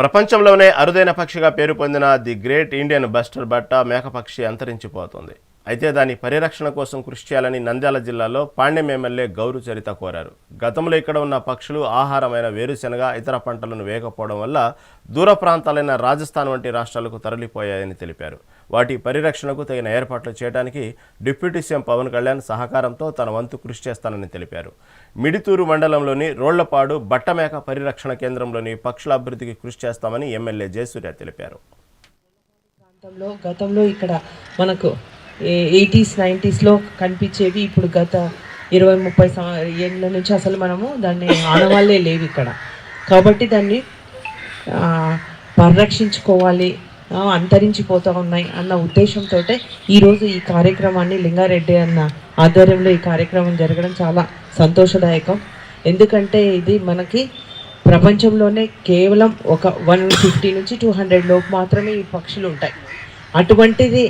ప్రపంచంలోనే అరుదైన పక్షిగా పేరు పొందిన ది గ్రేట్ ఇండియన్ బస్టర్ బట్ట మేకపక్షి అంతరించిపోతుంది. అయితే దాని పరిరక్షణ కోసం కృషి చేయాలని నంద్యాల జిల్లాలో పాండ్యం ఎమ్మెల్యే గౌరు చరిత కోరారు. గతంలో ఇక్కడ ఉన్న పక్షులు ఆహారమైన వేరుశెనగ ఇతర పంటలను వేయకపోవడం వల్ల దూర ప్రాంతాలైన రాజస్థాన్ వంటి రాష్ట్రాలకు తరలిపోయాయని తెలిపారు. వాటి పరిరక్షణకు తగిన ఏర్పాట్లు చేయడానికి డిప్యూటీ సీఎం పవన్ కళ్యాణ్ సహకారంతో తన వంతు కృషి చేస్తానని తెలిపారు. మిడితూరు మండలంలోని రోళ్ళపాడు బట్టమేక పరిరక్షణ కేంద్రంలోని పక్షుల అభివృద్ధికి కృషి చేస్తామని ఎమ్మెల్యే జయసూర్య తెలిపారు. ప్రాంతంలో గతంలో ఇక్కడ మనకు ఎయిటీస్ నైంటీస్లో కనిపించేవి ఇప్పుడు గత ఇరవై ముప్పై ఏళ్ళ నుంచి అసలు మనము దాన్ని ఆనవాళ్ళే లేవు ఇక్కడ. కాబట్టి దాన్ని పరిరక్షించుకోవాలి అంతరించిపోతూ ఉన్నాయి అన్న ఉద్దేశంతో ఈరోజు ఈ కార్యక్రమాన్ని లింగారెడ్డి అన్న ఆధ్వర్యంలో ఈ కార్యక్రమం జరగడం చాలా సంతోషదాయకం. ఎందుకంటే ఇది మనకి ప్రపంచంలోనే కేవలం ఒక వన్ ఫిఫ్టీ నుంచి టూ హండ్రెడ్ లోపు మాత్రమే ఈ పక్షులు ఉంటాయి. అటువంటిది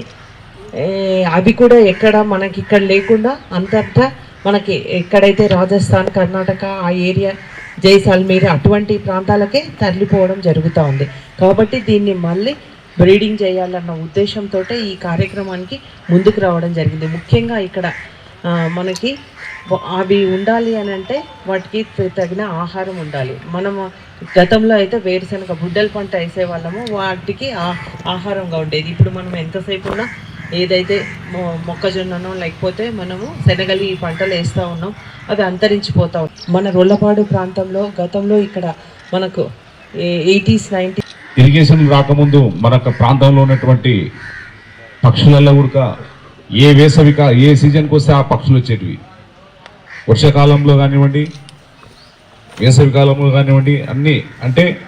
అవి కూడా ఎక్కడ మనకి ఇక్కడ లేకుండా అంతటా మనకి ఎక్కడైతే రాజస్థాన్ కర్ణాటక ఆ ఏరియా జైసాల్మీర్ అటువంటి ప్రాంతాలకే తరలిపోవడం జరుగుతూ ఉంది. కాబట్టి దీన్ని మళ్ళీ బ్రీడింగ్ చేయాలన్న ఉద్దేశంతో ఈ కార్యక్రమానికి ముందుకు రావడం జరిగింది. ముఖ్యంగా ఇక్కడ మనకి అవి ఉండాలి అని అంటే వాటికి తగిన ఆహారం ఉండాలి. మనము గతంలో అయితే వేరుశనగ బుడ్డల పంట వేసే వాళ్ళము వాటికి ఆహారంగా ఉండేది. ఇప్పుడు మనం ఎంతసేపు ఉన్నా ఏదైతే మొ- మొక్కజొన్ననో లేకపోతే మనము శనగలి ఈ పంటలు వేస్తూ ఉన్నాం అది అంతరించిపోతా మన రొల్లపాడు ప్రాంతంలో గతంలో ఇక్కడ మనకు ఎయిటీస్ నైంటీ ఇరిగేషన్ రాకముందు మన యొక్క ప్రాంతంలో ఉన్నటువంటి పక్షులలో ఉడక ఏ వేసవి ఏ సీజన్కి వస్తే ఆ పక్షులు వచ్చేటివి. వర్షాకాలంలో కానివ్వండి వేసవి కాలంలో కానివ్వండి అన్నీ అంటే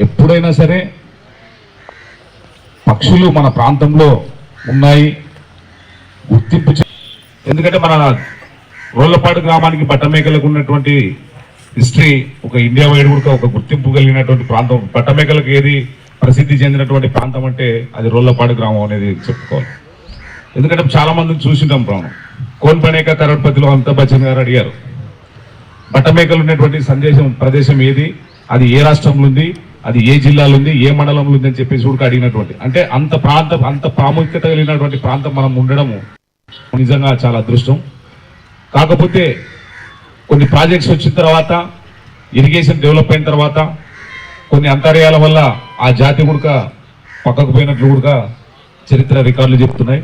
ఎప్పుడైనా సరే పక్షులు మన ప్రాంతంలో ఉన్నాయి. గుర్తింపు ఎందుకంటే మన రోళ్ళపాడు గ్రామానికి బట్టమేకలకు ఉన్నటువంటి హిస్టరీ ఒక ఇండియా వైడ్ కూడా ఒక గుర్తింపు కలిగినటువంటి ప్రాంతం. పట్టమేకలకు ఏది ప్రసిద్ధి చెందినటువంటి ప్రాంతం అంటే అది రోళ్ళపాడు గ్రామం అనేది చెప్పుకోవాలి. ఎందుకంటే చాలా మందిని చూసింటాం ప్రాణం కోన్పనేక కరోడ్పతిలో అమితాబ్ బచ్చన్ గారు అడిగారు బట్టమేకలు ఉన్నటువంటి సందేశం ప్రదేశం ఏది? అది ఏ రాష్ట్రంలో ఉంది? అది ఏ జిల్లాలో ఉంది? ఏ మండలంలో ఉంది అని చెప్పేసి కూడా అడిగినటువంటి. అంటే అంత ప్రాంతం అంత ప్రాముఖ్యత కలిగినటువంటి ప్రాంతం మనం ఉండడము నిజంగా చాలా అదృష్టం. కాకపోతే కొన్ని ప్రాజెక్ట్స్ వచ్చిన తర్వాత ఇరిగేషన్ డెవలప్ అయిన తర్వాత కొన్ని అంతర్యాల వల్ల ఆ జాతి కూడా పక్కకు పోయినట్లు కూడా చరిత్ర రికార్డులు చెప్తున్నాయి.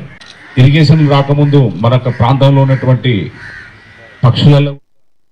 ఇరిగేషన్ రాకముందు మన ప్రాంతంలో ఉన్నటువంటి పక్షులలో